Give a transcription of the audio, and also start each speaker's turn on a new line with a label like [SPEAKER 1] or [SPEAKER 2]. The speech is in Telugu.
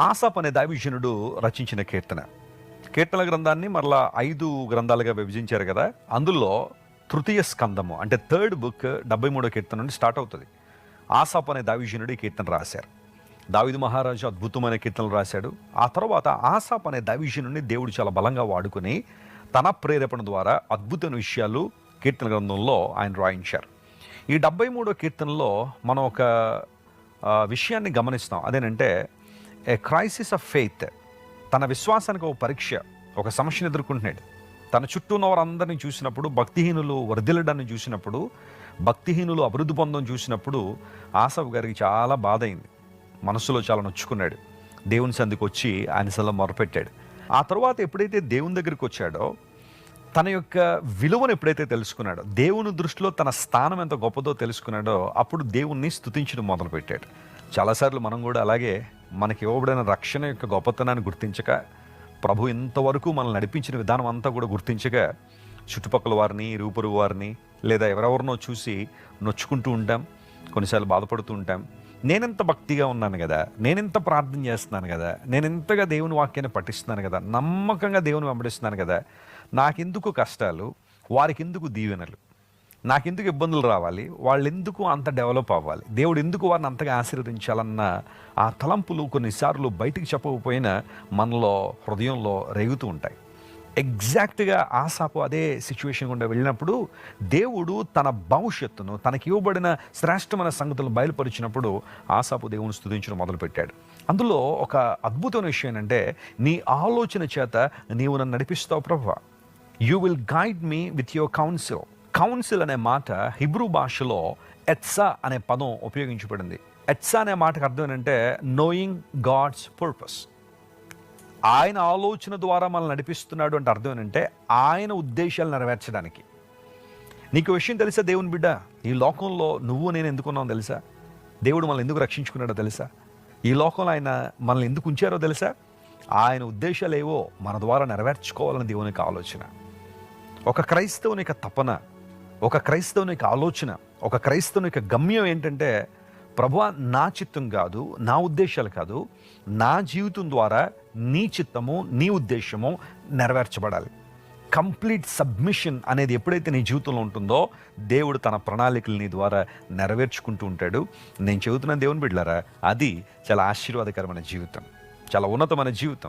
[SPEAKER 1] ఆసాప్ అనే దైవజనుడు రచించిన కీర్తన. కీర్తన గ్రంథాన్ని మరలా ఐదు గ్రంథాలుగా విభజించారు కదా అందులో తృతీయ స్కందము అంటే థర్డ్ బుక్ డెబ్బై మూడో కీర్తన నుండి స్టార్ట్ అవుతుంది. ఆసాప్ అనే దావిజనుడు ఈ కీర్తన రాశారు. దావిదు మహారాజు అద్భుతమైన కీర్తనలు రాశాడు. ఆ తర్వాత ఆసాప్ అనే దావిజనుడిని దేవుడు చాలా బలంగా వాడుకొని తన ప్రేరేపణ ద్వారా అద్భుతమైన విషయాలు కీర్తన గ్రంథంలో ఆయన రాయించారు. ఈ డెబ్బై మూడో కీర్తనలో మనం ఒక విషయాన్ని గమనిస్తాం అదేనంటే ఏ క్రైసిస్ ఆఫ్ ఫెయిత్ తన విశ్వాసానికి ఒక పరీక్ష ఒక సమస్యను ఎదుర్కొంటున్నాడు. తన చుట్టూ ఉన్న వారందరినీ చూసినప్పుడు భక్తిహీనులు వర్ధిల్లడాన్ని చూసినప్పుడు భక్తిహీనులు అభివృద్ధి పొందడం చూసినప్పుడు ఆసఫ్ గారికి చాలా బాధ అయింది మనసులో చాలా నొచ్చుకున్నాడు. దేవుని సందికి వచ్చి ఆయన సల మొరపెట్టాడు. ఆ తర్వాత ఎప్పుడైతే దేవుని దగ్గరికి వచ్చాడో తన యొక్క విలువను ఎప్పుడైతే తెలుసుకున్నాడో దేవుని దృష్టిలో తన స్థానం ఎంత గొప్పదో తెలుసుకున్నాడో అప్పుడు దేవుణ్ణి స్తుతించడం మొదలుపెట్టాడు. చాలాసార్లు మనం కూడా అలాగే మనకి ఇవ్వబడిన రక్షణ యొక్క గొప్పతనాన్ని గుర్తించక ప్రభు ఇంతవరకు మనల్ని నడిపించిన విధానం అంతా కూడా గుర్తించక చుట్టుపక్కల వారిని రూపరు వారిని లేదా ఎవరెవరినో చూసి నొచ్చుకుంటూ ఉంటాం కొన్నిసార్లు బాధపడుతూ ఉంటాం. నేనెంత భక్తిగా ఉన్నాను కదా నేనెంత ప్రార్థన చేస్తున్నాను కదా నేను ఎంతగా దేవుని వాక్యాన్ని పఠిస్తున్నాను కదా నమ్మకంగా దేవుని వెంబడిస్తున్నాను కదా నాకెందుకు కష్టాలు? వారికి ఎందుకు దీవెనలు? నాకెందుకు ఇబ్బందులు రావాలి? వాళ్ళు ఎందుకు అంత డెవలప్ అవ్వాలి? దేవుడు ఎందుకు వారిని అంతగా ఆశీర్వదించాలన్న ఆ తలంపులు కొన్నిసార్లు బయటికి చెప్పకపోయినా మనలో హృదయంలో రేగుతూ ఉంటాయి. ఎగ్జాక్ట్గా ఆసాపు అదే సిచ్యువేషన్ గుండా వెళ్ళినప్పుడు దేవుడు తన భవిష్యత్తును తనకి ఇవ్వబడిన శ్రేష్టమైన సంగతులను బయలుపరిచినప్పుడు ఆసాపు దేవుని స్థుతించడం మొదలుపెట్టాడు. అందులో ఒక అద్భుతమైన విషయం ఏంటంటే నీ ఆలోచన చేత నీవు నన్ను నడిపిస్తావు ప్రభా. You will guide me with your counsel counsel అనే మాట హిబ్రూ భాషలో ఎత్సా అనే పదం ఉపయోగించబడింది. ఎట్సా అనే మాటకు అర్థం ఏంటంటే నోయింగ్ గాడ్స్ పర్పస్ ఆయన ఆలోచన ద్వారా మనల్ని నడిపిస్తున్నాడు అంటే అర్థం ఏంటంటే ఆయన ఉద్దేశాలు నెరవేర్చడానికి. నీకు విషయం తెలుసా దేవుని బిడ్డ? ఈ లోకంలో నువ్వు నేను ఎందుకున్నావు తెలుసా? దేవుడు మనల్ని ఎందుకు రక్షించుకున్నాడో తెలుసా? ఈ లోకంలో ఆయన మనల్ని ఎందుకు ఉంచారో తెలుసా? ఆయన ఉద్దేశాలు ఏవో మన ద్వారా నెరవేర్చుకోవాలని దేవుని యొక్క ఆలోచన. ఒక క్రైస్తవుని యొక్క తపన ఒక క్రైస్తవుని యొక్క ఆలోచన ఒక క్రైస్తవుని యొక్క గమ్యం ఏంటంటే ప్రభు నా చిత్తం కాదు నా ఉద్దేశాలు కాదు నా జీవితం ద్వారా నీ చిత్తము నీ ఉద్దేశము నెరవేర్చబడాలి. కంప్లీట్ సబ్మిషన్ అనేది ఎప్పుడైతే నీ జీవితంలో ఉంటుందో దేవుడు తన ప్రణాళికలు నీ ద్వారా నెరవేర్చుకుంటూ ఉంటాడు. నేను చెబుతున్న దేవుని బిడ్డలారా అది చాలా ఆశీర్వాదకరమైన జీవితం చాలా ఉన్నతమైన జీవితం.